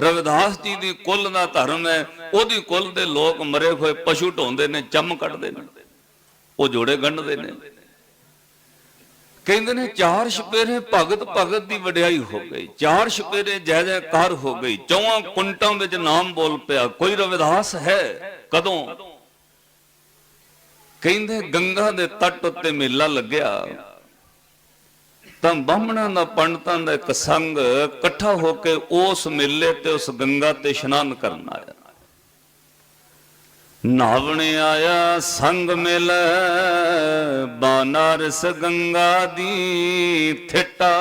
ਰਵਿਦਾਸ ਜੀ ਦੀ ਕੁੱਲ ਦਾ ਧਰਮ ਹੈ, ਉਹਦੀ ਕੁੱਲ ਦੇ ਲੋਕ ਮਰੇ ਹੋਏ ਪਸ਼ੂ ਢੋਂਦੇ ਨੇ, ਚੰਮ ਕੱਢਦੇ ਨੇ, ਉਹ ਜੋੜੇ ਗੰਢਦੇ ਨੇ। ਕਹਿੰਦੇ ਨੇ ਚਾਰ ਛਪੇਰੇ ਭਗਤ ਭਗਤ ਦੀ ਵਡਿਆਈ ਹੋ ਗਈ, ਚਾਰ ਛਪੇਰੇ ਜੈ ਜੈਕਾਰ ਹੋ ਗਈ, ਚੌਵਾਂ ਕੁੰਟਾਂ ਵਿੱਚ ਨਾਮ ਬੋਲ ਪਿਆ, ਕੋਈ ਰਵਿਦਾਸ ਹੈ ਕਦੋਂ? ਕਹਿੰਦੇ ਗੰਗਾ ਦੇ ਤੱਟ ਉੱਤੇ ਮੇਲਾ ਲੱਗਿਆ। ਤਾਂ ਬਾਹਮਣਾਂ ਦਾ ਪੰਡਤਾਂ ਦਾ ਇੱਕ ਸੰਗ ਇਕੱਠਾ ਹੋ ਕੇ ਉਸ ਮੇਲੇ ਤੇ ਉਸ ਗੰਗਾ ਤੇ ਇਸ਼ਨਾਨ ਕਰਨ ਆਇਆ। ਨਾਵਣ ਆਇਆ, ਸੰਗ ਮਿਲ, ਬਾਨਾਰਸ ਗੰਗਾ ਦੀ ਥਿਟਾ।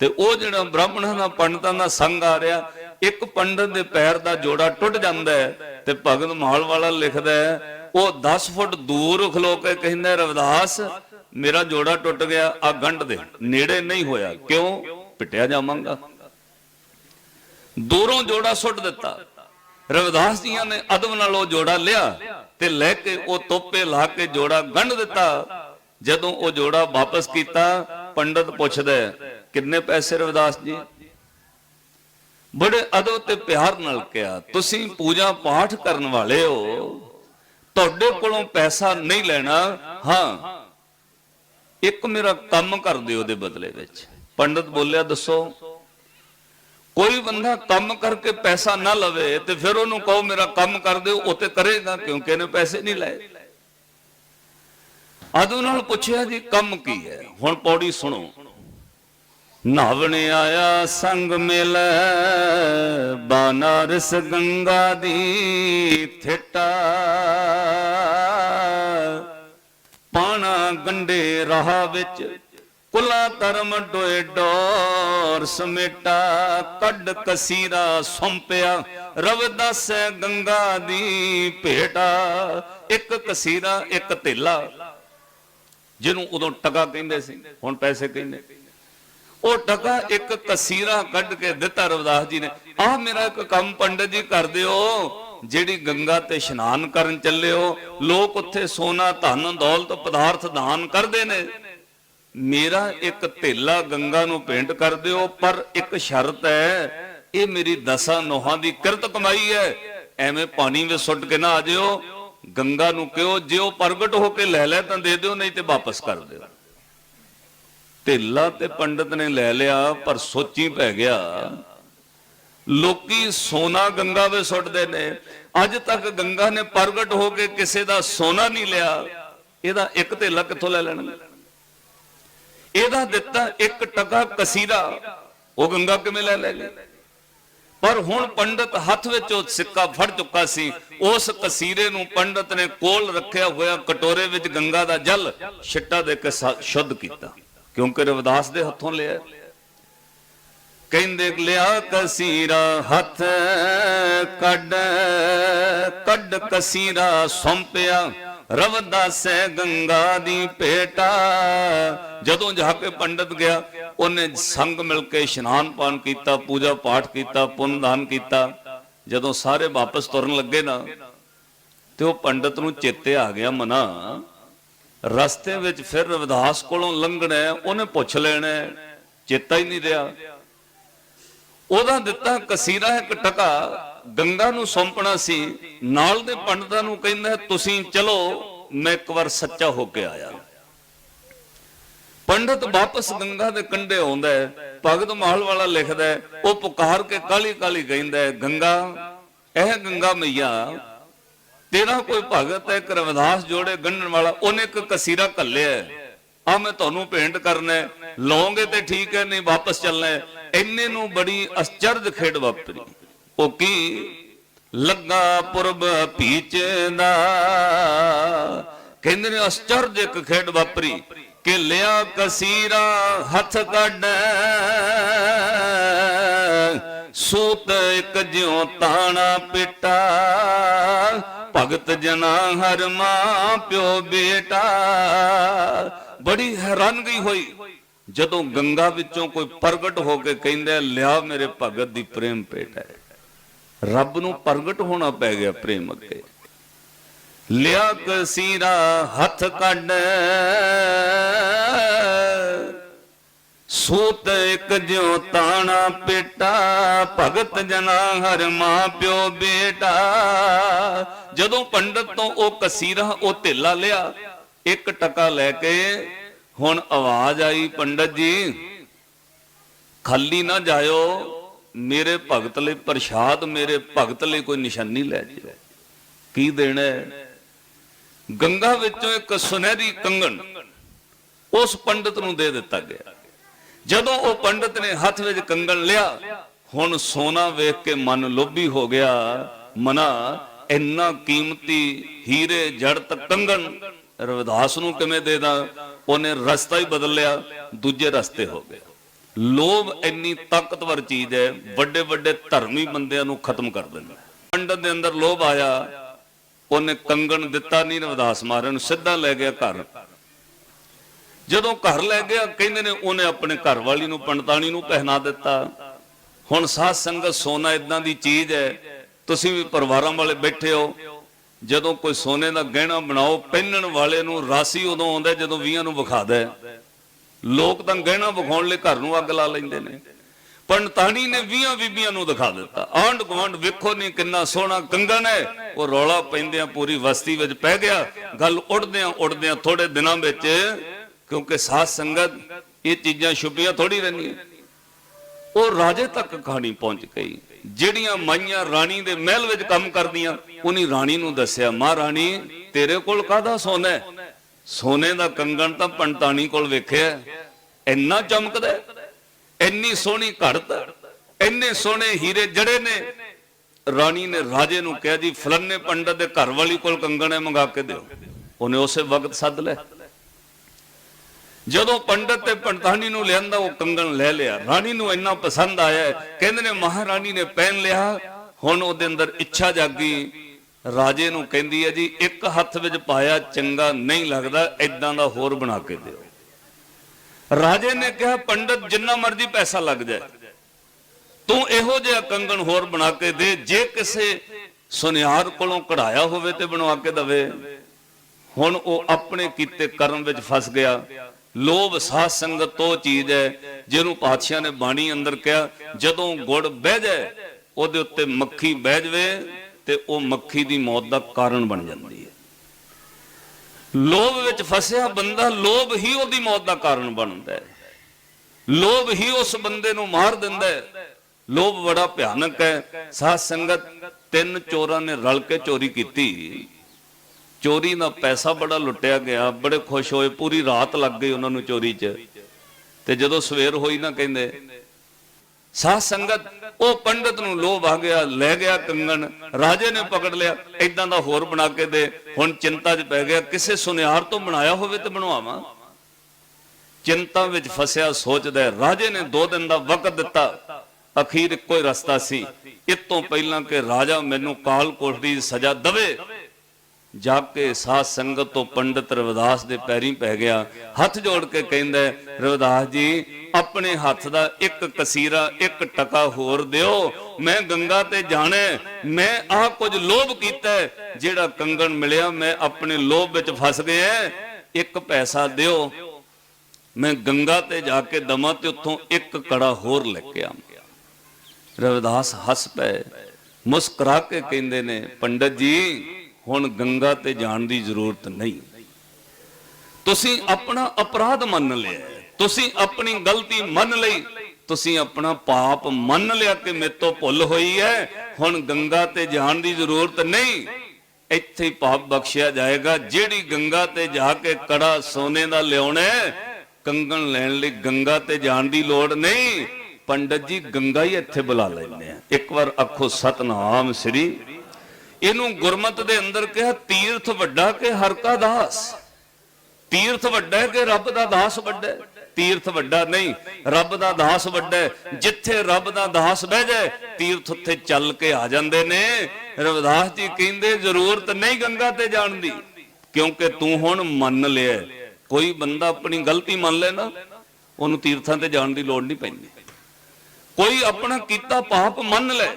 ਤੇ ਉਹ ਜਿਹੜਾ ਬ੍ਰਾਹਮਣਾਂ ਦਾ, ਪੰਡਤਾਂ ਦਾ ਸੰਗ ਆ ਰਿਹਾ, ਇੱਕ ਪੰਡਤ ਦੇ ਪੈਰ ਦਾ ਜੋੜਾ ਟੁੱਟ ਜਾਂਦਾ ਹੈ ਤੇ ਭਗਤ ਮਾਲ ਵਾਲਾ ਲਿਖਦਾ ਹੈ, ਉਹ 10 ਫੁੱਟ ਦੂਰ ਖਲੋ ਕੇ ਕਹਿੰਦਾ ਰਵਿਦਾਸ ਮੇਰਾ ਜੋੜਾ ਟੁੱਟ ਗਿਆ, ਆ ਗੰਢ ਦੇ। ਨੇੜੇ ਨਹੀਂ ਹੋਇਆ। ਕਿਉਂ? ਪਿਟਿਆ ਜਾਵਾਂਗਾ। ਦੂਰੋਂ ਜੋੜਾ ਸੁੱਟ ਦਿੱਤਾ। ਰਵਿਦਾਸ ਜੀਆਂ ਨੇ ਅਦਬ ਨਾਲ ਉਹ ਜੋੜਾ ਲਿਆ ਤੇ ਲੈ ਕੇ ਉਹ ਤੋਪੇ ਲਾ ਕੇ ਜੋੜਾ ਗੰਢ ਦਿੱਤਾ। ਜਦੋਂ ਉਹ ਜੋੜਾ ਵਾਪਸ ਕੀਤਾ, ਪੰਡਤ ਪੁੱਛਦਾ ਕਿੰਨੇ ਪੈਸੇ ਰਵਿਦਾਸ ਜੀ? ਬੜੇ ਅਦਬ ਤੇ ਪਿਆਰ ਨਾਲ ਕਿਹਾ, ਤੁਸੀਂ ਪੂਜਾ ਪਾਠ ਕਰਨ ਵਾਲੇ ਹੋ। ਤੁਹਾਡੇ ਕੋਲੋਂ ਪੈਸਾ ਨਹੀਂ ਲੈਣਾ। ਹਾਂ ਇੱਕ ਮੇਰਾ ਕੰਮ ਕਰ ਦਿਓ ਉਹਦੇ ਬਦਲੇ ਵਿੱਚ। ਪੰਡਤ ਬੋਲਿਆ, ਦੱਸੋ, ਕੋਈ ਬੰਦਾ ਕੰਮ ਕਰਕੇ ਪੈਸਾ ਨਾ ਲਵੇ ਤੇ ਫਿਰ ਉਹਨੂੰ ਕਹੋ ਮੇਰਾ ਕੰਮ ਕਰ ਦਿਓ, ਉਹ ਤੇ ਕਰੇਗਾ ਕਿਉਂਕਿ ਇਹਨੇ ਪੈਸੇ ਨਹੀਂ ਲਏ। ਆਦੂ ਨਾਲ ਪੁੱਛਿਆ ਜੀ, ਕੰਮ ਕੀ ਹੈ? ਹੁਣ ਪੌੜੀ ਸੁਣੋ। ਨਾਵਣ ਆਇਆ, ਸੰਗ ਮਿਲ, ਬਾਨਾਰਸ ਗੰਗਾ ਦੀ ਥਿਟਾ। ਗੰਡੇ ਰਾਹ ਵਿੱਚ। ਕੁਲਾ ਧਰਮ ਡੋਏ ਡੋਰ ਸਮੇਟਾ, ਕੱਢ ਕਸੀਰਾ ਸੌਂਪਿਆ। ਰਵਿਦਾਸ ਗੰਗਾ ਦੀ ਭੇਟਾ, ਇੱਕ ਕਸੀਰਾ, ਇੱਕ ਧੇਲਾ। ਜਿਹਨੂੰ ਉਦੋਂ ਟਕਾ ਕਹਿੰਦੇ ਸੀ, ਹੁਣ ਪੈਸੇ ਕਹਿੰਦੇ। ਉਹ ਟਕਾ ਇੱਕ ਕਸੀਰਾ ਕੱਢ ਕੇ ਦਿੱਤਾ ਰਵਿਦਾਸ ਜੀ ਨੇ। ਆਹ ਮੇਰਾ ਇੱਕ ਕੰਮ ਪੰਡਤ ਜੀ ਕਰ ਦਿਓ। ਜਿਹੜੀ ਗੰਗਾ ਤੇ ਇਸ਼ਨਾਨ ਕਰਨ ਚੱਲਿਓ, ਲੋਕ ਉੱਥੇ ਸੋਨਾ, ਧਨ, ਦੌਲਤ, ਪਦਾਰਥ ਦਾਨ ਕਰਦੇ ਨੇ। ਮੇਰਾ ਇੱਕ ਧੇਲਾ ਗੰਗਾ ਨੂੰ ਭੇਂਟ ਕਰ ਦਿਓ, ਪਰ ਇੱਕ ਸ਼ਰਤ ਹੈ, ਇਹ ਮੇਰੀ ਦਸਾਂ ਨੋਹਾਂ ਦੀ ਕਿਰਤ ਕਮਾਈ ਹੈ। ਐਵੇਂ ਪਾਣੀ ਵਿੱਚ ਸੁੱਟ ਕੇ ਨਾ ਆ ਜਿਓ, ਗੰਗਾ ਨੂੰ ਕਿਉ? ਜੇ ਉਹ ਪ੍ਰਗਟ ਹੋ ਕੇ ਲੈ ਲੈ ਤਾਂ ਦੇ ਦਿਓ, ਨਹੀਂ ਤੇ ਵਾਪਸ ਕਰ ਦਿਓ। ਢਿੱਲਾ ਤੇ ਪੰਡਤ ਨੇ ਲੈ ਲਿਆ, ਪਰ ਸੋਚੀ ਪੈ ਗਿਆ ਲੋਕੀ ਸੋਨਾ ਗੰਗਾ ਵਿੱਚ ਸੁੱਟਦੇ ਨੇ। ਅੱਜ ਤੱਕ ਗੰਗਾ ਨੇ ਪ੍ਰਗਟ ਹੋ ਕੇ ਕਿਸੇ ਦਾ ਸੋਨਾ ਨਹੀਂ ਲਿਆ। ਇਹਦਾ ਇੱਕ ਢਿੱਲਾ ਕਿੱਥੋਂ ਲੈ ਲੈਣਗੇ। ਇਹਦਾ ਦਿੱਤਾ ਇੱਕ ਟਕਾ ਕਸੀਰਾ ਉਹ ਗੰਗਾ ਕਿਵੇਂ ਲੈ ਲੈ ਗਈ? ਪਰ ਹੁਣ ਪੰਡਤ ਹੱਥ ਵਿੱਚ ਉਹ ਸਿੱਕਾ ਫੜ ਚੁੱਕਾ ਸੀ। ਉਸ ਕਸੀਰੇ ਨੂੰ ਪੰਡਤ ਨੇ ਕੋਲ ਰੱਖਿਆ ਹੋਇਆ ਕਟੋਰੇ ਵਿੱਚ ਗੰਗਾ ਦਾ ਜਲ ਛਿੱਟਾ ਦੇ ਕੇ ਸ਼ੁੱਧ ਕੀਤਾ। ਕਿਉਂਕਿ ਰਵਿਦਾਸ ਦੇ ਹੱਥੋਂ ਲਿਆ। ਕਹਿੰਦੇ ਲਿਆ ਕਸੀਰਾ ਹੱਥ ਕੱਢ ਕੱਢ ਕਸੀਰਾ ਸੌਂਪਿਆ। ਰਵਦਾਸ ਗੰਗਾ ਦੀ ਭੇਟਾ। ਜਦੋਂ ਜਾ ਕੇ ਪੰਡਤ ਗਿਆ, ਉਹਨੇ ਸੰਗ ਮਿਲ ਕੇ ਇਸ਼ਨਾਨ ਪਾਨ ਕੀਤਾ, ਪੂਜਾ ਪਾਠ ਕੀਤਾ, ਪੁੰਨ ਦਾਨ ਕੀਤਾ। ਜਦੋਂ ਸਾਰੇ ਵਾਪਸ ਤੁਰਨ ਲੱਗੇ ਨਾ, ਤੇ ਉਹ ਪੰਡਤ ਨੂੰ ਚੇਤੇ ਆ ਗਿਆ ਮਨਾ। ਰਸਤੇ ਵਿੱਚ ਫਿਰ ਰਵਿਦਾਸ ਕੋਲੋਂ ਲੰਘਣਾ ਉਹਨੇ ਪੁੱਛ ਲੈਣਾ ਚੇਤਾ ਹੀ ਨਹੀਂ ਰਿਹਾ। ਉਹਦਾ ਦਿੱਤਾ ਕਸੀਰਾ ਇੱਕ ਟਕਾ, ਗੰਗਾ ਨੂੰ ਸੌਂਪਣਾ ਸੀ, ਨਾਲ ਦੇ ਪੰਡਤਾਂ ਨੂੰ ਕਹਿੰਦਾ, ਤੁਸੀਂ ਚਲੋ, ਮੈਂ ਇੱਕ ਵਾਰ ਸੱਚਾ ਹੋ ਕੇ ਆਇਆ। ਪੰਡਤ ਵਾਪਸ ਗੰਗਾ ਦੇ ਕੰਢੇ ਆਉਂਦਾ ਹੈ, ਭਗਤ ਮਾਹਲ ਵਾਲਾ ਲਿਖਦਾ ਹੈ, ਉਹ ਪੁਕਾਰ ਕੇ ਕਾਲੀ ਕਾਲੀ ਕਹਿੰਦਾ ਹੈ, ਗੰਗਾ, ਇਹ ਗੰਗਾ ਮਈਆ, ਤੇਰਾ ਕੋਈ ਭਗਤ ਹੈ, ਇੱਕ ਰਵਿਦਾਸ ਜੋੜੇ ਗੰਢਣ ਵਾਲਾ, ਉਹਨੇ ਇੱਕ ਕਸੀਰਾ ਘੱਲਿਆ ਆ ਮੈਂ ਤੁਹਾਨੂੰ ਭੇਂਟ ਕਰਨਾ ਹੈ। ਲਓਗੇ ਤੇ ਠੀਕ ਹੈ, ਨਹੀਂ ਵਾਪਸ ਚੱਲਣਾ ਹੈ। ਇੰਨੇ ਨੂੰ ਬੜੀ ਅਚਰਜ ਖੇਡ ਵਾਪਰੀ। ਉਹ ਕੀ? ਲੱਗਾ ਪੁਰਬ ਪੀਚ ਕਹਿੰਦੇ ਨੇ ਅਚਰਜ ਇੱਕ ਖੇਡ ਵਾਪਰੀ। ਕਿ ਲਿਆ ਕਸੀਰਾ ਹੱਥ ਕੱਢ। ਸੂਤ ਇੱਕ ਜਿਉ ਤਾਣਾ ਪਿਟਾ। ਭਗਤ ਜਨਾ ਹਰ ਮਾਂ ਪਿਓ ਬੇਟਾ। ਬੜੀ ਹੈਰਾਨਗੀ ਹੋਈ। ਜਦੋਂ ਗੰਗਾ ਵਿੱਚੋਂ ਕੋਈ ਪ੍ਰਗਟ ਹੋ ਕੇ ਕਹਿੰਦਾ, ਲਿਆ ਮੇਰੇ ਭਗਤ ਦੀ ਪ੍ਰੇਮ ਭੇਟ ਹੈ। ਰੱਬ ਨੂੰ ਪ੍ਰਗਟ ਹੋਣਾ ਪੈ ਗਿਆ ਪ੍ਰੇਮ ਅੱਗੇ। ਲਿਆ ਕਸੀਰਾ ਹੱਥ ਕੱਢ ਸੂਤ ਇੱਕ ਜਿਉ ਤਾਣਾ ਪੇਟਾ, ਭਗਤ ਜਨਾ ਹਰ ਮਾਂ ਪਿਓ ਬੇਟਾ। ਜਦੋਂ ਪੰਡਤ ਤੋਂ ਉਹ ਕਸੀਰਾ ਉਹ ਢੇਲਾ ਲਿਆ ਇੱਕ ਟਕਾ ਲੈ ਕੇ ਹੁਣ ਆਵਾਜ਼ ਆਈ, ਪੰਡਤ ਜੀ, ਖਾਲੀ ਨਾ ਜਾਇਓ, ਮੇਰੇ ਭਗਤ ਲਈ ਪ੍ਰਸ਼ਾਦ, ਮੇਰੇ ਭਗਤ ਲਈ ਕੋਈ ਨਿਸ਼ਾਨੀ ਲੈ ਜਿਓ ਕੀ ਦੇਣਾ ਗੰਗਾ ਵਿੱਚੋਂ ਇੱਕ ਸੁਨਹਿਰੀ ਕੰਗਣ ਉਸ ਪੰਡਤ ਨੂੰ ਦੇ ਦਿੱਤਾ ਗਿਆ। ਜਦੋਂ ਉਹ ਪੰਡਤ ਨੇ ਹੱਥ ਵਿੱਚ ਕੰਗਣ ਲਿਆ, ਹੁਣ ਸੋਨਾ ਵੇਖ ਕੇ ਮਨ ਲੋਭੀ ਹੋ ਗਿਆ। ਮਨਾ, ਇੰਨਾ ਕੀਮਤੀ ਹੀਰੇ ਜੜਤ ਕੰਗਣ ਰਵਿਦਾਸ ਨੂੰ ਕਿਵੇਂ ਦੇ ਦਾਂ ਉਹਨੇ ਰਸਤਾ ਹੀ ਬਦਲ ਲਿਆ, ਦੂਜੇ ਰਸਤੇ ਹੋ ਗਿਆ ਲੋਭ ਇੰਨੀ ਤਾਕਤਵਰ ਚੀਜ਼ ਹੈ ਵੱਡੇ ਵੱਡੇ ਧਰਮੀ ਬੰਦਿਆਂ ਨੂੰ ਖਤਮ ਕਰ ਦਿੰਦਾ ਪੰਡਤ ਦੇ ਅੰਦਰ ਲੋਭ ਆਇਆ, ਉਹਨੇ ਕੰਗਣ ਦਿੱਤਾ ਨਹੀਂ, ਰਵਿਦਾਸ ਮਾਰਨ ਸਿੱਧਾ ਲੈ ਗਿਆ ਘਰ। ਜਦੋਂ ਘਰ ਲੈ ਗਿਆ, ਕਹਿੰਦੇ ਨੇ ਉਹਨੇ ਆਪਣੇ ਘਰ ਵਾਲੀ ਨੂੰ, ਪੰਡਤਾਣੀ ਨੂੰ ਪਹਿਨਾ ਦਿੱਤਾ। ਹੁਣ ਸਾਧ ਸੰਗਤ ਸੋਨਾ ਇਦਾਂ ਦੀ ਚੀਜ਼ ਹੈ, ਤੁਸੀਂ ਵੀ ਪਰਿਵਾਰਾਂ ਵਾਲੇ ਬੈਠੇ ਹੋ ਜਦੋਂ ਕੋਈ ਸੋਨੇ ਦਾ ਗਹਿਣਾ ਬਣਾਓ, ਪਹਿਨਣ ਵਾਲੇ ਨੂੰ ਰਾਸੀ ਉਦੋਂ ਆਉਂਦਾ ਜਦੋਂ 20 ਨੂੰ ਵਿਖਾਦਾ ਲੋਕ ਤਾਂ ਗਹਿਣਾ ਵਿਖਾਉਣ ਲਈ ਘਰ ਨੂੰ ਅੱਗ ਲਾ ਲੈਂਦੇ ਨੇ। ਪੰਡਤਾਣੀ ਨੇ 20 ਬੀਬੀਆਂ ਨੂੰ ਦਿਖਾ ਦਿੱਤਾ। ਆਂਢ ਗੁਆਂਢ ਵੇਖੋ ਨਹੀਂ ਕਿੰਨਾ ਸੋਹਣਾ ਕੰਗਨ ਹੈ। ਉਹ ਰੌਲਾ ਪੈਂਦਿਆਂ ਪੂਰੀ ਵਸਤੀ ਵਿੱਚ ਪੈ ਗਿਆ। ਗੱਲ ਉੱਡਦਿਆਂ ਉੱਡਦਿਆਂ ਥੋੜੇ ਦਿਨਾਂ ਵਿੱਚ, ਕਿਉਂਕਿ ਸਾਧ ਸੰਗਤ ਇਹ ਚੀਜ਼ਾਂ ਛੁਪੀਆਂ ਥੋੜੀ ਰਹਿੰਦੀਆਂ। ਉਹ ਰਾਜੇ ਤੱਕ ਕਹਾਣੀ ਪਹੁੰਚ ਗਈ। ਜਿਹੜੀਆਂ ਮਾਈਆਂ ਰਾਣੀ ਦੇ ਮਹਿਲ ਵਿੱਚ ਕੰਮ ਕਰਦੀਆਂ, ਉਹਨੀ ਰਾਣੀ ਨੂੰ ਦੱਸਿਆ ਮਹਾਰਾਣੀ ਤੇਰੇ ਕੋਲ ਕਾਹਦਾ ਸੋਨਾ ਹੈ? ਸੋਨੇ ਦਾ ਕੰਗਣ ਤਾਂ ਪੰਡਤਾਣੀ ਕੋਲ ਵੇਖਿਆ ਇੰਨਾ ਚਮਕਦਾ ਇੰਨੀ ਸੋਹਣੀ ਘੜਤ ਇੰਨੇ ਸੋਹਣੇ ਹੀਰੇ ਜੜੇ ਨੇ? ਰਾਣੀ ਨੇ ਰਾਜੇ ਨੂੰ ਕਿਹਾ, ਜੀ ਫਲੰਨੇ ਪੰਡਤ ਦੇ ਘਰ ਵਾਲੀ ਕੋਲ ਕੰਗਣ ਹੈ, ਮੰਗਾ ਕੇ ਦਿਓ। ਉਹਨੇ ਉਸੇ ਵਕਤ ਸੱਦ ਲਿਆ। ਜਦੋਂ ਪੰਡਤ ਤੇ ਪੰਡਤਾਨੀ ਨੂੰ ਲਿਆਂਦਾ, ਉਹ ਕੰਗਣ ਲੈ ਲਿਆ। ਰਾਣੀ ਨੂੰ ਇੰਨਾ ਪਸੰਦ ਆਇਆ, ਕਹਿੰਦੇ ਨੇ, ਮਹਾਰਾਣੀ ਨੇ ਪਹਿਨ ਲਿਆ। ਹੁਣ ਉਹਦੇ ਅੰਦਰ ਇੱਛਾ ਜਾਗੀ। ਰਾਜੇ ਨੂੰ ਕਹਿੰਦੀ ਹੈ, ਜੀ, ਇੱਕ ਹੱਥ ਵਿੱਚ ਪਾਇਆ, ਚੰਗਾ ਨਹੀਂ ਲੱਗਦਾ ਐਦਾਂ ਦਾ ਹੋਰ ਬਣਾ ਕੇ ਦਿਓ। ਰਾਜੇ ਨੇ ਕਿਹਾ, ਪੰਡਤ, ਜਿੰਨਾ ਮਰਜ਼ੀ ਪੈਸਾ ਲੱਗ ਜਾਏ। ਤੂੰ ਇਹੋ ਜਿਹਾ ਕੰਗਣ ਹੋਰ ਬਣਾ ਕੇ ਦੇ, ਜੇ ਕਿਸੇ ਸੁਨਿਆਰ ਕੋਲੋਂ ਕਢਾਇਆ ਹੋਵੇ ਤੇ ਬਣਵਾ ਕੇ ਦਵੇ। ਹੁਣ ਉਹ ਆਪਣੇ ਕੀਤੇ ਕਰਮ ਵਿੱਚ ਫਸ ਗਿਆ। ਲੋਭ ਸਾਧ ਸੰਗਤ ਉਹ ਚੀਜ਼ ਹੈ, ਜਿਹਨੂੰ ਪਾਤਸ਼ਾਹ ਨੇ ਬਾਣੀ ਅੰਦਰ ਕਿਹਾ, ਜਦੋਂ ਗੁੜ ਬਹਿ ਜਾਏ, ਉਹਦੇ ਉੱਤੇ ਮੱਖੀ ਬਹਿ ਜਵੇ ਤੇ ਉਹ ਮੱਖੀ ਦੀ ਮੌਤ ਦਾ ਕਾਰਨ ਬਣ ਜਾਂਦੀ ਹੈ। ਲੋਭ ਵਿੱਚ ਫਸਿਆ ਬੰਦਾ, ਲੋਭ ਹੀ ਉਹਦੀ ਮੌਤ ਦਾ ਕਾਰਨ ਬਣਦਾ ਹੈ। ਲੋਭ ਹੀ ਉਸ ਬੰਦੇ ਨੂੰ ਮਾਰ ਦਿੰਦਾ ਹੈ। ਲੋਭ ਬੜਾ ਭਿਆਨਕ ਹੈ। ਸਾਧ ਸੰਗਤ ਤਿੰਨ ਚੋਰਾਂ ਨੇ ਰਲ ਕੇ ਚੋਰੀ ਕੀਤੀ। ਚੋਰੀ ਦਾ ਪੈਸਾ ਬੜਾ ਲੁੱਟਿਆ ਗਿਆ, ਬੜੇ ਖੁਸ਼ ਹੋਏ, ਪੂਰੀ ਰਾਤ ਲੱਗ ਗਈ ਉਹਨਾਂ ਨੂੰ ਚੋਰੀ 'ਚ। ਤੇ ਜਦੋਂ ਸਵੇਰ ਹੋਈ ਨਾ ਕਹਿੰਦੇ, ਸਾਧ ਸੰਗਤ, ਉਹ ਪੰਡਤ ਨੂੰ ਲੋਭ ਆ ਗਿਆ, ਲੈ ਗਿਆ ਕੰਗਣ, ਰਾਜੇ ਨੇ ਪਕੜ ਲਿਆ ਇਦਾਂ ਦਾ ਹੋਰ ਬਣਾ ਕੇ ਦੇ, ਹੁਣ ਚਿੰਤਾ 'ਚ ਪੈ ਗਿਆ, ਕਿਸੇ ਸੁਨਿਆਰ ਤੋਂ ਬਣਾਇਆ ਹੋਵੇ ਤੇ ਬਣਵਾਵਾਂ। ਚਿੰਤਾ ਵਿੱਚ ਫਸਿਆ, ਸੋਚਦਾ ਰਾਜੇ ਨੇ 2 ਦਿਨ ਦਾ ਵਕਤ ਦਿੱਤਾ, ਅਖੀਰ ਇੱਕੋ ਹੀ ਰਸਤਾ ਸੀ। ਇਸ ਤੋਂ ਪਹਿਲਾਂ ਕਿ ਰਾਜਾ ਮੈਨੂੰ ਕਾਲ ਕੋਠੜੀ ਦੀ ਸਜ਼ਾ ਦਵੇ ਜਾ ਕੇ ਸਾਧ ਸੰਗਤ ਤੋਂ ਪੰਡਤ ਰਵਿਦਾਸ ਦੇ ਪੈਰੀਂ ਪੈ ਗਿਆ, ਹੱਥ ਜੋੜ ਕੇ ਕਹਿੰਦਾ ਰਵਿਦਾਸ ਜੀ, ਆਪਣੇ ਹੱਥ ਦਾ ਇੱਕ ਕਸੀਰਾ, ਇੱਕ ਟਕਾ ਹੋਰ ਦਿਓ, ਮੈਂ ਗੰਗਾ ਤੇ ਜਾਣਾ ਮੈਂ ਆਹ ਕੁਝ ਲੋਭ ਕੀਤਾ ਜਿਹੜਾ ਕੰਗਣ ਮਿਲਿਆ, ਮੈਂ ਆਪਣੇ ਲੋਭ ਵਿੱਚ ਫਸ ਗਿਆ ਇੱਕ ਪੈਸਾ ਦਿਓ, ਮੈਂ ਗੰਗਾ ਤੇ ਜਾ ਕੇ ਦਮਾ ਤੇ ਉੱਥੋਂ ਇੱਕ ਕੜਾ ਹੋਰ ਲੈ ਕੇ ਆਵਾਂ। ਰਵਿਦਾਸ ਹੱਸ ਪਏ, ਮੁਸਕਰਾ ਕੇ ਕਹਿੰਦੇ ਨੇ, ਪੰਡਤ ਜੀ ਹੁਣ ਗੰਗਾ ਤੇ ਜਾਣ ਦੀ ਜ਼ਰੂਰਤ ਨਹੀਂ। ਤੁਸੀਂ ਆਪਣਾ ਅਪਰਾਧ ਮੰਨ ਲਿਆ ਤੁਸੀਂ ਆਪਣੀ ਗਲਤੀ ਮੰਨ ਲਈ। ਤੁਸੀਂ ਆਪਣਾ ਪਾਪ ਮੰਨ ਲਿਆ ਕਿ ਮੇਰੇ ਭੁੱਲ ਹੋਈ ਹੈ। ਹੁਣ ਗੰਗਾ ਤੇ ਜਾਣ ਦੀ ਜ਼ਰੂਰਤ ਨਹੀਂ। ਇੱਥੇ ਹੀ ਪਾਪ ਬਖਸ਼ਿਆ ਜਾਏਗਾ। ਜਿਹੜੀ ਗੰਗਾ ਤੇ ਜਾ ਕੇ ਕੜਾ ਸੋਨੇ ਦਾ ਲਿਆਉਣਾ ਹੈ, ਕੰਗਣ ਲੈਣ ਲਈ ਗੰਗਾ ਤੇ ਜਾਣ ਦੀ ਲੋੜ ਨਹੀਂ। ਪੰਡਤ ਜੀ ਗੰਗਾ ਹੀ ਇੱਥੇ ਬੁਲਾ ਲੈਂਦੇ ਆ ਇੱਕ ਵਾਰ ਆਖੋ ਸਤਨਾਮ ਸ੍ਰੀ ਇਹਨੂੰ ਗੁਰਮਤ ਦੇ ਅੰਦਰ ਕਿਹਾ ਤੀਰਥ ਵੱਡਾ ਕਿ ਹਰ ਕਾ ਦਾਸ? ਤੀਰਥ ਵੱਡਾ ਹੈ ਕਿ ਰੱਬ ਦਾ ਦਾਸ ਵੱਡਾ ਹੈ? ਤੀਰਥ ਵੱਡਾ ਨਹੀਂ, ਰੱਬ ਦਾ ਦਾਸ ਵੱਡਾ ਹੈ। ਜਿੱਥੇ ਰੱਬ ਦਾ ਦਾਸ ਬਹਿ ਜਾਏ, ਤੀਰਥ ਉੱਥੇ ਚੱਲ ਕੇ ਆ ਜਾਂਦੇ ਨੇ। ਰਵਿਦਾਸ ਜੀ ਕਹਿੰਦੇ, ਜ਼ਰੂਰਤ ਨਹੀਂ ਗੰਗਾ ਤੇ ਜਾਣ ਦੀ, ਕਿਉਂਕਿ ਤੂੰ ਹੁਣ ਮੰਨ ਲਿਆ ਕੋਈ ਬੰਦਾ ਆਪਣੀ ਗਲਤੀ ਮੰਨ ਲੈ ਨਾ ਉਹਨੂੰ ਤੀਰਥਾਂ ਤੇ ਜਾਣ ਦੀ ਲੋੜ ਨਹੀਂ ਪੈਂਦੀ। ਕੋਈ ਆਪਣਾ ਕੀਤਾ ਪਾਪ ਮੰਨ ਲੈ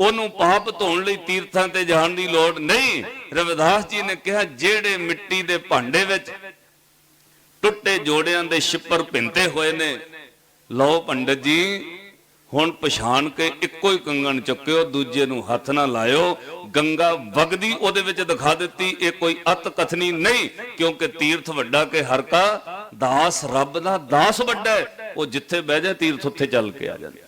ਉਹਨੂੰ ਪਾਪ ਧੋਣ ਲਈ ਤੀਰਥਾਂ ਤੇ ਜਾਣ ਦੀ ਲੋੜ ਨਹੀਂ। ਰਵਿਦਾਸ ਜੀ ਨੇ ਕਿਹਾ, ਜਿਹੜੇ ਮਿੱਟੀ ਦੇ ਭਾਂਡੇ ਵਿੱਚ ਟੁੱਟੇ ਜੋੜਿਆਂ ਦੇ ਛਿੱਪਰ ਭਿੰਤੇ ਹੋਏ ਨੇ, ਲਓ ਪੰਡਤ ਜੀ, ਹੁਣ ਪਛਾਣ ਕੇ ਇੱਕੋ ਹੀ ਕੰਗਣ ਚੁੱਕਿਓ, ਦੂਜੇ ਨੂੰ ਹੱਥ ਨਾ ਲਾਇਓ। ਗੰਗਾ ਵਗਦੀ ਉਹਦੇ ਵਿੱਚ ਦਿਖਾ ਦਿੱਤੀ, ਇਹ ਕੋਈ ਅਤ ਕਥਨੀ ਨਹੀਂ, ਕਿਉਂਕਿ ਤੀਰਥ ਵੱਡਾ ਕੇ ਹਰ ਕਾ ਦਾਸ ਰੱਬ ਦਾ ਦਾਸ ਵੱਡਾ ਉਹ ਜਿੱਥੇ ਬਹਿ ਜਾ ਤੀਰਥ ਉੱਥੇ ਚੱਲ ਕੇ ਆ ਜਾਂਦਾ।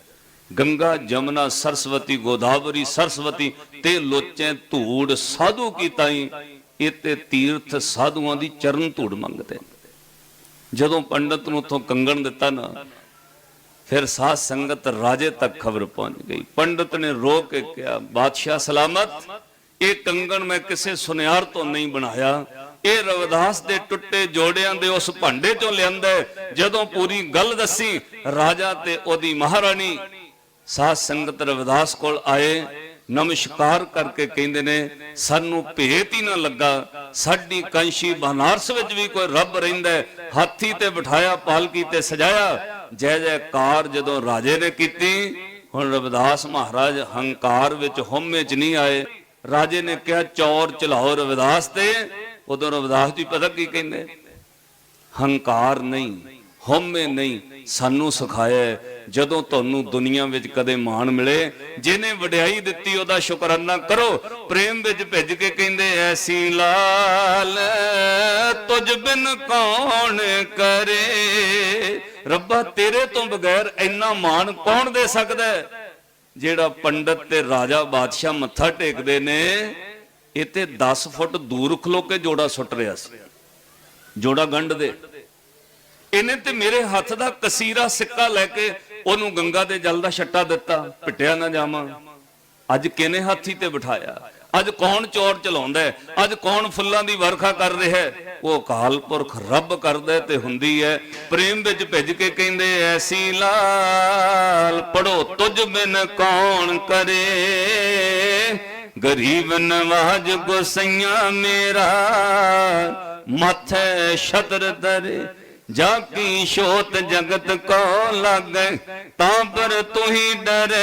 ਗੰਗਾ, ਜਮਨਾ, ਸਰਸਵਤੀ, ਗੋਦਾਵਰੀ, ਸਰਸਵਤੀ ਤੇ ਲੋਚੇ ਧੂੜ ਸਾਧੂ ਕੀ ਤਾਈ? ਇਹ ਤੀਰਥ ਸਾਧੂਆਂ ਦੀ ਚਰਨ ਧੂੜ ਮੰਗਦੇ ਨੇ। ਜਦੋਂ ਪੰਡਤ ਨੂੰ ਉਥੋਂ ਕੰਗਣ ਦਿੱਤਾ ਨਾ, ਫਿਰ ਸਾਧ ਸੰਗਤ ਰਾਜੇ ਤੱਕ ਖਬਰ ਪਹੁੰਚ ਗਈ। ਪੰਡਤ ਨੇ ਰੋ ਕੇ ਕਿਹਾ, ਬਾਦਸ਼ਾਹ ਸਲਾਮਤ, ਇਹ ਕੰਗਣ ਮੈਂ ਕਿਸੇ ਸੁਨਿਆਰ ਤੋਂ ਨਹੀਂ ਬਣਾਇਆ। ਇਹ ਰਵਿਦਾਸ ਦੇ ਟੁੱਟੇ ਜੋੜਿਆਂ ਦੇ ਉਸ ਭਾਂਡੇ ਚੋਂ ਲਿਆਂਦਾ ਜਦੋਂ ਪੂਰੀ ਗੱਲ ਦੱਸੀ, ਰਾਜਾ ਤੇ ਉਹਦੀ ਮਹਾਰਾਣੀ ਸਾਧ ਸੰਗਤ ਰਵਿਦਾਸ ਕੋਲ ਆਏ, ਨਮਸਕਾਰ ਕਰਕੇ ਕਹਿੰਦੇ ਨੇ, ਸਾਨੂੰ ਭੇਤ ਹੀ ਨਾ ਲੱਗਾ, ਸਾਡੀ ਕੰਸ਼ੀ ਬਨਾਰਸ ਵਿੱਚ ਵੀ ਕੋਈ ਰੱਬ ਰਹਿੰਦਾ ਹਾਥੀ ਤੇ ਬਿਠਾਇਆ, ਪਾਲਕੀ ਤੇ ਸਜਾਇਆ, ਜੈ ਜੈਕਾਰ ਜਦੋਂ ਰਾਜੇ ਨੇ ਕੀਤੀ, ਹੁਣ ਰਵਿਦਾਸ ਮਹਾਰਾਜ ਹੰਕਾਰ ਵਿੱਚ ਹਉਮੈ ਚ ਨਹੀਂ ਆਏ, ਰਾਜੇ ਨੇ ਕਿਹਾ, ਚੌਰ ਚਲਾਓ ਰਵਿਦਾਸ ਤੇ, ਉਦੋਂ ਰਵਿਦਾਸ ਜੀ ਪਤਾ ਕੀ ਕਹਿੰਦੇ? ਹੰਕਾਰ ਨਹੀਂ, ਹਉਮੈ ਨਹੀਂ, ਸਾਨੂੰ ਸਿਖਾਇਆ ਜਦੋਂ ਤੁਹਾਨੂੰ ਦੁਨੀਆ ਵਿੱਚ ਕਦੇ ਮਾਣ ਮਿਲੇ, ਜਿਹਨੇ ਵਡਿਆਈ ਦਿੱਤੀ ਉਹਦਾ ਸ਼ੁਕਰਾਨਾ ਕਰੋ। ਪ੍ਰੇਮ ਵਿੱਚ ਭਿੱਜ ਕੇ ਕਹਿੰਦੇ ਐਸੀ ਲਾਲ ਤੁਝ ਬਿਨ ਕੌਣ ਕਰੇ? ਰੱਬਾ, ਤੇਰੇ ਤੋਂ ਬਗੈਰ ਇੰਨਾ ਮਾਣ ਕੌਣ ਦੇ ਸਕਦਾ ਜਿਹੜਾ ਪੰਡਤ ਤੇ ਰਾਜਾ ਬਾਦਸ਼ਾਹ ਮੱਥਾ ਟੇਕਦੇ ਨੇ, ਇਹ ਤੇ 10 ਫੁੱਟ ਦੂਰ ਖਲੋ ਕੇ ਜੋੜਾ ਸੁੱਟ ਰਿਹਾ ਸੀ। ਜੋੜਾ ਗੰਢ ਦੇ ਇਹਨੇ ਤੇ ਮੇਰੇ ਹੱਥ ਦਾ ਕਸੀਰਾ ਸਿੱਕਾ ਲੈ ਕੇ ਉਹਨੂੰ ਗੰਗਾ ਦੇ ਜਲ ਦਾ ਛੱਟਾ ਦਿੱਤਾ, ਪਿੱਟਿਆ ਨਾ ਜਾਵਾਂ। ਅੱਜ ਕਿਨੇ ਹਾਥੀ ਤੇ ਬਿਠਾਇਆ? ਅੱਜ ਕੌਣ ਚੋਰ ਚਲਾਉਂਦਾ ਹੈ? ਅੱਜ ਕੌਣ ਫੁੱਲਾਂ ਦੀ ਵਰਖਾ ਕਰ ਰਿਹਾ ਹੈ? ਉਹ ਅਕਾਲ ਪੁਰਖ ਰੱਬ ਕਰਦਾ ਤੇ ਹੁੰਦੀ ਹੈ। ਪ੍ਰੇਮ ਵਿੱਚ ਭਿੱਜ ਕੇ ਕਹਿੰਦੇ ਐਸੀ ਲਾਲ ਪੜੋ ਤੁਝ ਬਿਨ ਕੌਣ ਕਰੇ? ਗਰੀਬ ਨਵਾਜ ਗੁਸਈਆ ਮੇਰਾ, ਮੱਥੇ ਛਤਰ ਦਰੇ ਜਾ ਕੀ ਸ਼ੋਤ ਜਗਤ ਕੋ ਲਾਗੇ, ਤਾਂ ਪਰ ਤੂੰ ਹੀ ਡਰੇ।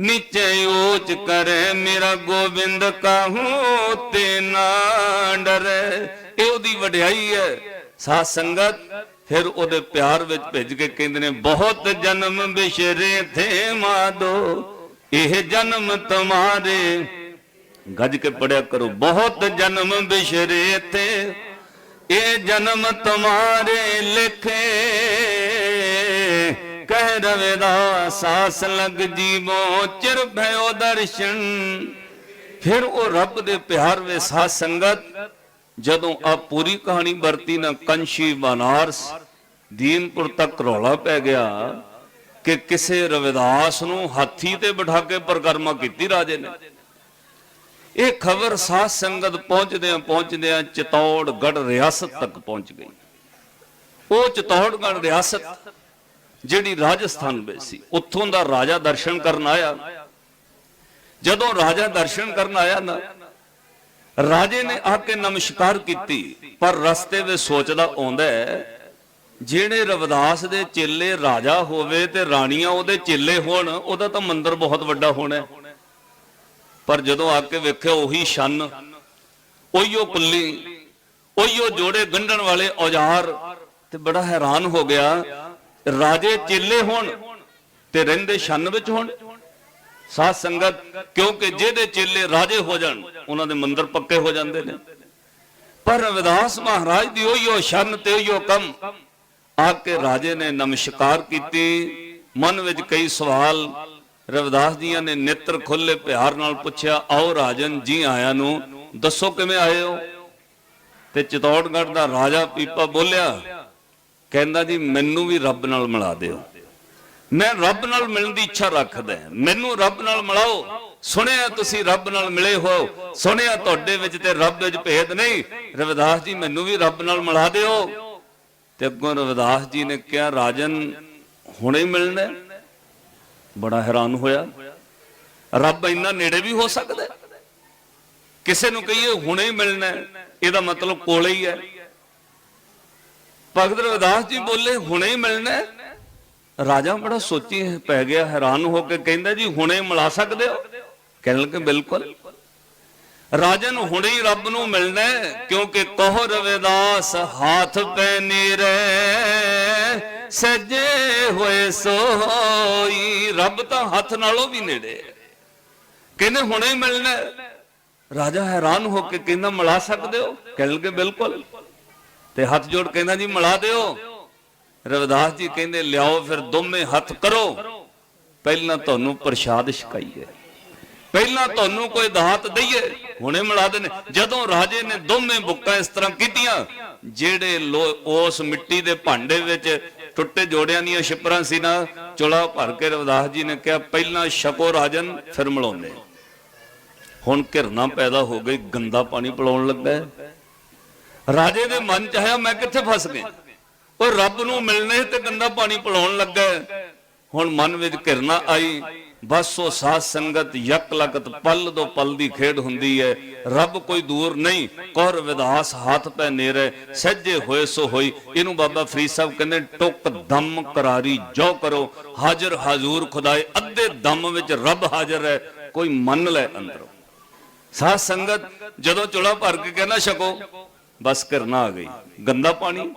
ਨੀਚੇ ਊਚ ਮੇਰਾ ਗੋਬਿੰਦ ਕਾਹੂ ਤੇ ਨਾ ਡਰੇ। ਇਹ ਉਹਦੀ ਵਡਿਆਈ ਹੈ, ਸਾਧ ਸੰਗਤ। ਫਿਰ ਉਹਦੇ ਪਿਆਰ ਵਿੱਚ ਭਿੱਜ ਕੇ ਕਹਿੰਦੇ ਨੇ, ਬਹੁਤ ਜਨਮ ਬਿਸ਼ਰੇ ਥੇ ਮਾਦੋ, ਇਹ ਜਨਮ ਤੁਮਾਰੇ। ਗੱਜ ਕੇ ਪੜਿਆ ਕਰੋ, ਬਹੁਤ ਜਨਮ ਬਿਸ਼ਰੇ ਥੇ ਇਹ ਜਨਮ ਤੁਮਾਰੇ ਲਿਖੇ। ਕਹਿ ਰਵੇਦਾ ਸਾਸ ਲਗ ਜੀਵੋ, ਚਿਰ ਭਇਓ ਦਰਸ਼ਨ। ਫਿਰ ਉਹ ਰੱਬ ਦੇ ਪਿਆਰ ਵਿੱਚ ਸਾਧ ਸੰਗਤ, ਜਦੋਂ ਆ ਪੂਰੀ ਕਹਾਣੀ ਵਰਤੀ ਨਾ ਕੰਸ਼ੀ ਬਨਾਰਸ, ਦੀਨਪੁਰ ਤੱਕ ਰੌਲਾ ਪੈ ਗਿਆ ਕਿ ਕਿਸੇ ਰਵਿਦਾਸ ਨੂੰ ਹਾਥੀ ਤੇ ਬਿਠਾ ਕੇ ਪ੍ਰਕਰਮਾ ਕੀਤੀ ਰਾਜੇ ਨੇ। ਇਹ ਖਬਰ ਸਾਧ ਸੰਗਤ ਪਹੁੰਚਦਿਆਂ ਪਹੁੰਚਦਿਆਂ ਚਿਤੌੜਗੜ ਰਿਆਸਤ ਤੱਕ ਪਹੁੰਚ ਗਈ ਉਹ ਚਿਤੌੜਗੜ ਰਿਆਸਤ ਜਿਹੜੀ ਰਾਜਸਥਾਨ ਵਿੱਚ ਸੀ, ਉੱਥੋਂ ਦਾ ਰਾਜਾ ਦਰਸ਼ਨ ਕਰਨ ਆਇਆ ਜਦੋਂ ਰਾਜਾ ਦਰਸ਼ਨ ਕਰਨ ਆਇਆ ਨਾ, ਰਾਜੇ ਨੇ ਆ ਕੇ ਨਮਸਕਾਰ ਕੀਤੀ, ਪਰ ਰਸਤੇ ਵਿੱਚ ਸੋਚਦਾ ਆਉਂਦਾ ਜਿਹੜੇ ਰਵਿਦਾਸ ਦੇ ਚੇਲੇ ਰਾਜਾ ਹੋਵੇ ਤੇ ਰਾਣੀਆਂ ਉਹਦੇ ਚੇਲੇ ਹੋਣ, ਉਹਦਾ ਤਾਂ ਮੰਦਰ ਬਹੁਤ ਵੱਡਾ ਹੋਣਾ ਹੈ। ਪਰ ਜਦੋਂ ਆ ਕੇ ਵੇਖਿਆ ਉਹੀ ਛੰਨ, ਉਹੀਓ ਪੁੱਲੀ, ਉਹੀਓ ਜੋੜੇ ਗੰਢਣ ਵਾਲੇ ਔਜ਼ਾਰ, ਤੇ ਬੜਾ ਹੈਰਾਨ ਹੋ ਗਿਆ, ਰਾਜੇ ਚੇਲੇ ਹੋਣ ਤੇ ਰਹਿੰਦੇ ਛੰਨ ਵਿੱਚ ਹੋਣ। ਸਾਧ ਸੰਗਤ, ਕਿਉਂਕਿ ਜਿਹਦੇ ਚੇਲੇ ਰਾਜੇ ਹੋ ਜਾਣ, ਉਹਨਾਂ ਦੇ ਮੰਦਰ ਪੱਕੇ ਹੋ ਜਾਂਦੇ ਨੇ। ਪਰ ਰਵਿਦਾਸ ਮਹਾਰਾਜ ਦੀ ਉਹੀਓ ਛੰਨ ਤੇ ਉਹੀਓ ਕੰਮ, ਆ ਕੇ ਰਾਜੇ ਨੇ ਨਮਸਕਾਰ ਕੀਤੀ, ਮਨ ਵਿੱਚ ਕਈ ਸਵਾਲ ਰਵਿਦਾਸ ਜੀਆਂ ਨੇ ਨੇਤਰ ਖੁੱਲੇ ਪਿਆਰ ਨਾਲ ਪੁੱਛਿਆ, ਆਓ ਰਾਜਨ, ਜੀ ਆਇਆਂ ਨੂੰ, ਦੱਸੋ ਕਿਵੇਂ ਆਏ ਹੋ? ਤੇ ਚਿਤੌੜਗੜ੍ਹ ਦਾ ਰਾਜਾ ਪੀਪਾ ਬੋਲਿਆ, ਕਹਿੰਦਾ ਜੀ, ਮੈਨੂੰ ਵੀ ਰੱਬ ਨਾਲ ਮਿਲਾ ਦਿਓ। ਮੈਂ ਰੱਬ ਨਾਲ ਮਿਲਣ ਦੀ ਇੱਛਾ ਰੱਖਦਾ ਮੈਨੂੰ ਰੱਬ ਨਾਲ ਮਿਲਾਓ। ਸੁਣਿਆ ਤੁਸੀਂ ਰੱਬ ਨਾਲ ਮਿਲੇ ਹੋ ਸੁਣਿਆ ਤੁਹਾਡੇ ਵਿੱਚ ਤੇ ਰੱਬ ਵਿੱਚ ਭੇਦ ਨਹੀਂ। ਰਵਿਦਾਸ ਜੀ, ਮੈਨੂੰ ਵੀ ਰੱਬ ਨਾਲ ਮਿਲਾ ਦਿਓ। ਤੇ ਅੱਗੋਂ ਰਵਿਦਾਸ ਜੀ ਨੇ ਕਿਹਾ, ਰਾਜਨ, ਹੁਣੇ ਮਿਲਣਾ ਬੜਾ ਹੈਰਾਨ ਹੋਇਆ। ਰੱਬ ਇੰਨਾ ਨੇੜੇ ਵੀ ਹੋ ਸਕਦਾ ਕਿਸੇ ਨੂੰ ਕਹੀਏ ਹੁਣੇ ਹੀ ਮਿਲਣਾ ਇਹਦਾ ਮਤਲਬ ਕੋਲੇ ਹੀ ਹੈ। ਭਗਤ ਰਵਿਦਾਸ ਜੀ ਬੋਲੇ, ਹੁਣੇ ਹੀ ਮਿਲਣਾ ਰਾਜਾ ਬੜਾ ਸੋਚੀ ਪੈ ਗਿਆ, ਹੈਰਾਨ ਹੋ ਕੇ ਕਹਿੰਦਾ ਜੀ, ਹੁਣੇ ਮਿਲਾ ਸਕਦੇ ਹੋ? ਕਹਿਣ ਲੱਗੇ, ਬਿਲਕੁਲ। ਰਾਜਨ ਹੁਣੇ ਹੀ ਰੱਬ ਨੂੰ ਮਿਲਣਾ ਕਿਉਂਕਿ ਕਹੋ ਰਵਿਦਾਸ, ਹਾਥ ਪੈ ਨੀਰੇ, ਸਜੇ ਹੋਏ ਸੋਈ, ਰੱਬ ਤਾਂ ਹੱਥ ਨਾਲੋਂ ਵੀ ਨੇੜੇ ਕਹਿੰਦੇ ਹੁਣੇ ਹੀ ਮਿਲਣਾ ਰਾਜਾ ਹੈਰਾਨ ਹੋ ਕੇ ਕਹਿੰਦਾ, ਮਿਲਾ ਸਕਦੇ ਹੋ? ਕਹਿਣਗੇ ਬਿਲਕੁਲ। ਤੇ ਹੱਥ ਜੋੜ ਕਹਿੰਦਾ, ਜੀ, ਮਿਲਾ ਦਿਓ। ਰਵਿਦਾਸ ਜੀ ਕਹਿੰਦੇ, ਲਿਆਓ, ਫਿਰ ਦੋਵੇਂ ਹੱਥ ਕਰੋ। ਪਹਿਲਾਂ ਤੁਹਾਨੂੰ ਪ੍ਰਸ਼ਾਦ ਛਕਾਈਏ ਪਹਿਲਾਂ ਤੁਹਾਨੂੰ ਕੋਈ ਦਾਤ ਦਈਏ, ਹੁਣੇ ਮਿਲਾ ਦੇਣੇ ਜਦੋਂ ਰਾਜੇ ਨੇ ਦੋਵੇਂ ਬੁੱਕਾਂ ਇਸ ਤਰ੍ਹਾਂ ਕੀਤੀਆਂ, ਜਿਹੜੇ ਉਸ ਮਿੱਟੀ ਦੇ ਭਾਂਡੇ ਵਿੱਚ ਟੁੱਟੇ ਜੋੜਿਆਂ ਦੀਆਂ ਛਿਪਰਾਂ ਸੀ ਨਾ, ਚੁਲਾ ਭਰ ਕੇ ਰਵਿਦਾਸ ਜੀ ਨੇ ਕਿਹਾ, ਪਹਿਲਾਂ ਛਕੋ ਰਾਜਨ, ਫਿਰ ਮਿਲਾਉਂਦੇ ਹੁਣ ਘਿਰਨਾ ਪੈਦਾ ਹੋ ਗਈ, ਗੰਦਾ ਪਾਣੀ ਪਿਲਾਉਣ ਲੱਗਾ ਰਾਜੇ ਦੇ ਮਨ ਚ ਆਇਆ, ਮੈਂ ਕਿੱਥੇ ਫਸ ਗਿਆ? ਉਹ ਰੱਬ ਨੂੰ ਮਿਲਣੇ ਤੇ ਗੰਦਾ ਪਾਣੀ ਪਿਲਾਉਣ ਲੱਗਾ ਹੁਣ ਮਨ ਵਿੱਚ ਘਿਰਨਾ ਆਈ ਬਸ ਉਹ ਸਾਧ ਸੰਗਤ ਯਕ ਲਗਤ ਪਲ ਦੋ ਪਲ ਦੀ ਖੇਡ ਹੁੰਦੀ ਹੈ। ਰੱਬ ਕੋਈ ਦੂਰ ਨਹੀਂ, ਕੋਰ ਵਿਦਾਸ ਹੱਥ ਪੈ ਨੇਰੇ, ਸੱਜੇ ਹੋਏ ਸੋ ਹੋਈ। ਇਹਨੂੰ ਬਾਬਾ ਫਰੀਦ ਸਾਹਿਬ ਕਹਿੰਦੇ, ਟੁੱਕ ਦਮ ਕਰਾਰੀ, ਜੋ ਕਰੋ। ਹਾਜ਼ਰ ਹਾਜ਼ੂਰ ਖੁਦਾਏ, ਅੱਧੇ ਦਮ ਵਿੱਚ ਰੱਬ ਹਾਜ਼ਰ ਹੈ, ਕੋਈ ਮੰਨ ਲੈ ਅੰਦਰੋਂ। ਸਾਧ ਸੰਗਤ ਜਦੋਂ ਚੁਲਾ ਭਰ ਕੇ ਕਹਿੰਦਾ ਛਕੋ, ਬਸ ਕਰਨਾ ਆ ਗਈ, ਗੰਦਾ ਪਾਣੀ।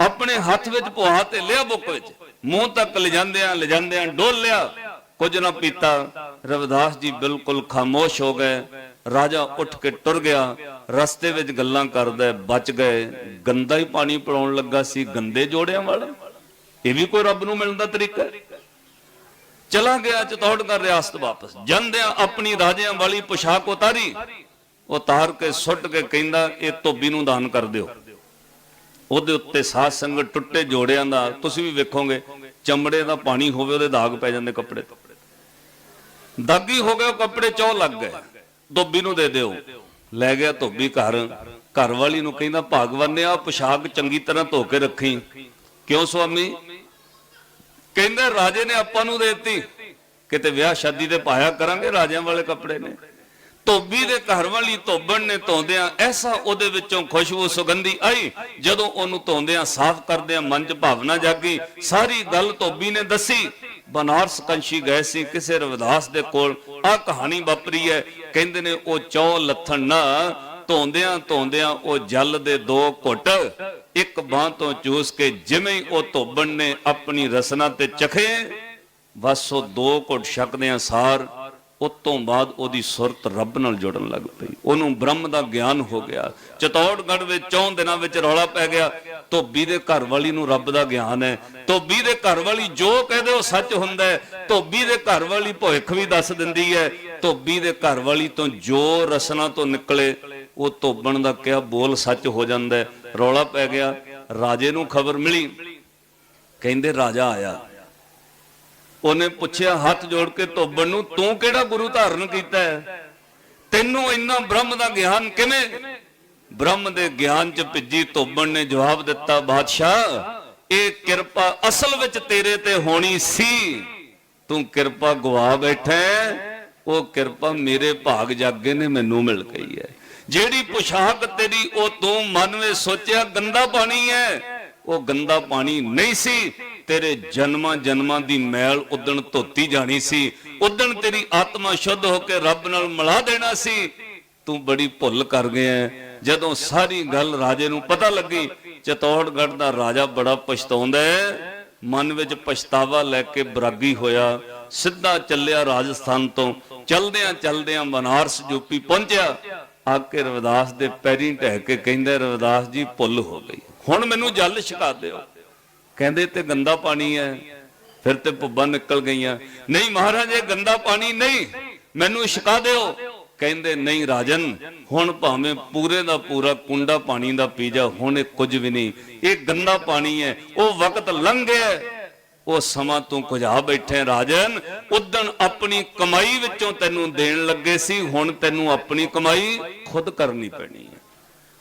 ਆਪਣੇ ਹੱਥ ਵਿੱਚ ਪੁਆ ਤੇ ਲਿਆ ਬੁੱਕ ਵਿੱਚ। ਮੂੰਹ ਤੱਕ ਲਿਜਾਂਦਿਆਂ ਲਿਜਾਂਦਿਆਂ ਡੋਲ ਲਿਆ ਕੁਝ ਨਾ ਪੀਤਾ, ਰਵਿਦਾਸ ਜੀ ਬਿਲਕੁਲ ਖਾਮੋਸ਼ ਹੋ ਗਏ। ਰਾਜਾ ਉੱਠ ਕੇ ਟੁਰ ਗਿਆ, ਰਸਤੇ ਵਿੱਚ ਗੱਲਾਂ ਕਰਦਾ, ਬਚ ਗਏ। ਗੰਦਾ ਹੀ ਪਾਣੀ ਪਿਲਾਉਣ ਲੱਗਾ ਸੀ, ਗੰਦੇ ਜੋੜਿਆਂ ਵਾਲਾ। ਇਹ ਵੀ ਕੋਈ ਰੱਬ ਨੂੰ ਮਿਲਣ ਦਾ ਤਰੀਕਾ ਚਲਾ ਗਿਆ ਚਤੌੜਗੜ ਰਿਆਸਤ ਵਾਪਸ। ਜਾਂਦਿਆਂ ਆਪਣੀ ਰਾਜਿਆਂ ਵਾਲੀ ਪੁਸ਼ਾਕ ਉਤਾਰੀ। ਉਤਾਰ ਕੇ ਸੁੱਟ ਕੇ ਕਹਿੰਦਾ, ਇਹ ਧੋਬੀ ਨੂੰ ਦਾਨ ਕਰ ਦਿਓ। ਉਹਦੇ ਉੱਤੇ ਸਾਧ ਸੰਗਤ ਟੁੱਟੇ ਜੋੜਿਆਂ ਦਾ, ਤੁਸੀਂ ਵੀ ਵੇਖੋਗੇ, ਚਮੜੇ ਦਾ ਪਾਣੀ ਹੋਵੇ, ਉਹਦੇ ਦਾਗ ਪੈ ਜਾਂਦੇ ਕੱਪੜੇ ਤੇ। ਦਾਗੀ ਹੋ ਗਏ ਉਹ ਕੱਪੜੇ ਚੌ ਲੱਗ ਗਏ। ਧੋਬੀ ਨੂੰ ਦੇ ਦਿਓ। ਲੈ ਗਿਆ ਧੋਬੀ ਘਰ। ਘਰ ਵਾਲੀ ਨੂੰ ਕਹਿੰਦਾ, ਭਾਗਵਾਨ ਨੇ ਆ ਪੁਸ਼ਾਕ ਚੰਗੀ ਤਰ੍ਹਾਂ ਧੋ ਕੇ ਰੱਖੀ। ਕਿਉਂ ਸੁਆਮੀ? ਕਹਿੰਦੇ, ਰਾਜੇ ਨੇ ਆਪਾਂ ਨੂੰ ਦੇਤੀ। ਕਿਤੇ ਵਿਆਹ ਸ਼ਾਦੀ ਤੇ ਪਾਇਆ ਕਰਾਂਗੇ ਰਾਜਿਆਂ ਵਾਲੇ ਕੱਪੜੇ ਨੇ? ਧੋਬੀ ਦੇ ਘਰ ਵਾਲੀ ਧੋਬਣ ਨੇ ਧੋਂਦਿਆਂ, ਐਸਾ ਉਹਦੇ ਵਿੱਚੋਂ ਖੁਸ਼ਬੂ ਸੁਗੰਧੀ ਆਈ, ਜਦੋਂ ਉਹਨੂੰ ਧੋਂਦਿਆਂ, ਸਾਫ਼ ਕਰਦਿਆਂ ਮਨ 'ਚ ਭਾਵਨਾ ਜਾਗੀ। ਸਾਰੀ ਗੱਲ ਧੋਬੀ ਨੇ ਦੱਸੀ। ਬਨਾਰਸ ਕੰਸ਼ੀ ਗਏ ਸੀ, ਕਿਸੇ ਰਵਿਦਾਸ ਦੇ ਕੋਲ। ਆ ਕਹਾਣੀ ਵਾਪਰੀ ਹੈ, ਕਹਿੰਦੇ ਨੇ ਉਹ ਚੌ ਲੱਥਣ ਨਾ, ਧੋਂਦਿਆਂ ਧੋਂਦਿਆਂ ਉਹ ਜਲ ਦੇ ਦੋ ਘੁੱਟ, ਇੱਕ ਬਾਹ ਤੋਂ ਚੂਸ ਕੇ ਜਿਵੇਂ ਉਹ ਧੋਬਣ ਨੇ ਆਪਣੀ ਰਸਨਾ ਤੇ ਚਖੇ, ਬਸ ਉਹ ਦੋ ਘੁੱਟ ਛਕਦਿਆਂ ਸਾਰ ਉਸ ਬਾਅਦ ਉਹਦੀ ਸੁਰਤ ਰੱਬ ਨਾਲ ਜੁੜਨ ਲੱਗ ਪਈ। ਉਹਨੂੰ ਬ੍ਰਹਮ ਦਾ ਗਿਆਨ ਹੋ ਗਿਆ। ਚਤੌੜਗੜ ਵਿੱਚ, ਚੌਂ ਦਿਨਾਂ ਵਿੱਚ ਰੌਲਾ ਪੈ ਗਿਆ। ਧੋਬੀ ਦੇ ਘਰ ਵਾਲੀ ਨੂੰ ਰੱਬ ਦਾ ਗਿਆਨ ਹੈ। ਧੋਬੀ ਦੇ ਘਰ ਵਾਲੀ ਜੋ ਕਹਦੇ ਉਹ ਸੱਚ ਹੁੰਦਾ ਹੈ। ਧੋਬੀ ਦੇ ਘਰ ਵਾਲੀ ਭੁੱਖ ਵੀ ਦੱਸ ਦਿੰਦੀ ਹੈ। ਧੋਬੀ ਦੇ ਘਰ ਵਾਲੀ ਤੋਂ ਜੋ ਰਸਨਾ ਤੋਂ ਨਿਕਲੇ, ਉਹ ਧੋਬਣ ਦਾ ਕਿਹਾ ਬੋਲ ਸੱਚ ਹੋ ਜਾਂਦਾ ਹੈ। ਰੌਲਾ ਪੈ ਗਿਆ। ਰਾਜੇ ਨੂੰ ਖਬਰ ਮਿਲੀ। ਕਹਿੰਦੇ, ਰਾਜਾ ਆਇਆ। ਉਹਨੇ ਪੁੱਛਿਆ, ਹੱਥ ਜੋੜ ਕੇ ਧੋਬਣ ਨੂੰ, ਤੂੰ ਕਿਹੜਾ ਗੁਰੂ ਧਾਰਨ ਕੀਤਾ ਹੈ? ਤੈਨੂੰ ਇੰਨਾ ਬ੍ਰਹਮ ਦਾ ਗਿਆਨ ਕਿਵੇਂ? ਬ੍ਰਹਮ ਦੇ ਗਿਆਨ ਚ ਭਿੱਜੀ, ਧੋਬਣ ਨੇ ਜਵਾਬ ਦਿੱਤਾ, ਬਾਦਸ਼ਾਹ, ਇਹ ਕਿਰਪਾ ਅਸਲ ਵਿੱਚ ਤੇਰੇ ਤੇ ਹੋਣੀ ਸੀ। ਤੂੰ ਕਿਰਪਾ ਗਵਾ ਬੈਠਾ ਉਹ ਕਿਰਪਾ ਮੇਰੇ ਭਾਗ ਜਾਗੇ ਨੇ, ਮੈਨੂੰ ਮਿਲ ਗਈ ਹੈ। ਜਿਹੜੀ ਪੁਸ਼ਾਕ ਤੇਰੀ, ਉਹ ਤੂੰ ਮਨ ਵਿੱਚ ਸੋਚਿਆ, ਗੰਦਾ ਪਾਣੀ ਹੈ। ਉਹ ਗੰਦਾ ਪਾਣੀ ਨਹੀਂ ਸੀ। ਤੇਰੇ ਜਨਮਾਂ ਜਨਮਾਂ ਦੀ ਮੈਲ ਉਦਣ ਧੋਤੀ ਜਾਣੀ ਸੀ। ਉਦਣ ਤੇਰੀ ਆਤਮਾ ਸ਼ੁੱਧ ਹੋ ਕੇ ਰੱਬ ਨਾਲ ਮਿਲਾ ਦੇਣਾ ਸੀ। ਤੂੰ ਬੜੀ ਭੁੱਲ ਕਰ ਗਿਆ ਜਦੋਂ ਸਾਰੀ ਗੱਲ ਰਾਜੇ ਨੂੰ ਪਤਾ ਲੱਗੀ ਚਤੌੜਗੜ ਦਾ ਰਾਜਾ ਬੜਾ ਪਛਤਾਉਂਦਾ ਮਨ ਵਿੱਚ ਪਛਤਾਵਾ ਲੈ ਕੇ ਬਰਾਗੀ ਹੋਇਆ। ਸਿੱਧਾ ਚੱਲਿਆ ਰਾਜਸਥਾਨ ਤੋਂ। ਚਲਦਿਆਂ ਚਲਦਿਆਂ ਬਨਾਰਸ ਯੂਪੀ ਪਹੁੰਚਿਆ। ਆ ਕੇ ਰਵਿਦਾਸ ਦੇ ਪੈਰੀਂ ਢਹਿ ਕੇ ਕਹਿੰਦੇ, ਰਵਿਦਾਸ ਜੀ, ਭੁੱਲ ਹੋ ਗਈ। ਹੁਣ ਮੈਨੂੰ ਜਲ ਛਕਾ ਦਿਓ। ਕਹਿੰਦੇ ਤੇ ਗੰਦਾ ਪਾਣੀ ਹੈ, ਫਿਰ ਤੇ ਭੁੱਬਾਂ ਨਿਕਲ ਗਈਆਂ। ਨਹੀਂ ਮਹਾਰਾਜ, ਇਹ ਗੰਦਾ ਪਾਣੀ ਨਹੀਂ, ਮੈਨੂੰ ਛਕਾ ਦਿਓ। ਕਹਿੰਦੇ ਨਹੀਂ ਰਾਜਨ, ਹੁਣ ਭਾਵੇਂ ਪੂਰੇ ਦਾ ਪੂਰਾ ਕੁੰਡਾ ਪਾਣੀ ਦਾ ਪੀ ਜਾ, ਹੁਣ ਇਹ ਕੁਝ ਵੀ ਨਹੀਂ। ਇਹ ਗੰਦਾ ਪਾਣੀ ਹੈ, ਉਹ ਵਕਤ ਲੰਘ ਗਿਆ ਉਹ ਸਮਾਂ ਤੂੰ ਕੁਝਾ ਬੈਠੇ ਰਾਜਨ। ਉਦਣ ਆਪਣੀ ਕਮਾਈ ਵਿੱਚੋਂ ਤੈਨੂੰ ਦੇਣ ਲੱਗੇ ਸੀ, ਹੁਣ ਤੈਨੂੰ ਆਪਣੀ ਕਮਾਈ ਖੁਦ ਕਰਨੀ ਪੈਣੀ ਹੈ।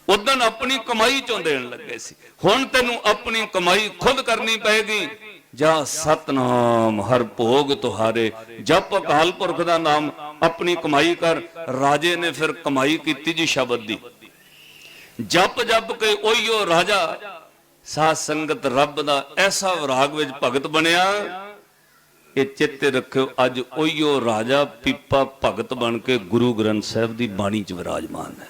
ਉਦੋਂ ਆਪਣੀ ਕਮਾਈ ਚੋਂ ਦੇਣ ਲੱਗੇ ਸੀ। ਹੁਣ ਤੈਨੂੰ ਆਪਣੀ ਕਮਾਈ ਖੁਦ ਕਰਨੀ ਪਏਗੀ। ਜਾ ਸਤਨਾਮ, ਹਰ ਭੋਗ ਤੁਹਾਰੇ। ਜਪ ਅਕਾਲ ਪੁਰਖ ਦਾ ਨਾਮ ਆਪਣੀ ਕਮਾਈ ਕਰ। ਰਾਜੇ ਨੇ ਫਿਰ ਕਮਾਈ ਕੀਤੀ ਜੀ ਸ਼ਬਦ ਦੀ। ਜਪ ਜਪ ਕੇ ਉਹੀਓ ਰਾਜਾ, ਸਾਧ ਸੰਗਤ ਰੱਬ ਦਾ ਐਸਾ ਵਿਰਾਗ ਵਿੱਚ ਭਗਤ ਬਣਿਆ ਇਹ ਚਿੱਤੇ ਰੱਖਿਓ, ਅੱਜ ਉਹੀਓ ਰਾਜਾ ਪੀਪਾ ਭਗਤ ਬਣ ਕੇ ਗੁਰੂ ਗ੍ਰੰਥ ਸਾਹਿਬ ਦੀ ਬਾਣੀ 'ਚ ਵਿਰਾਜਮਾਨ ਹੈ।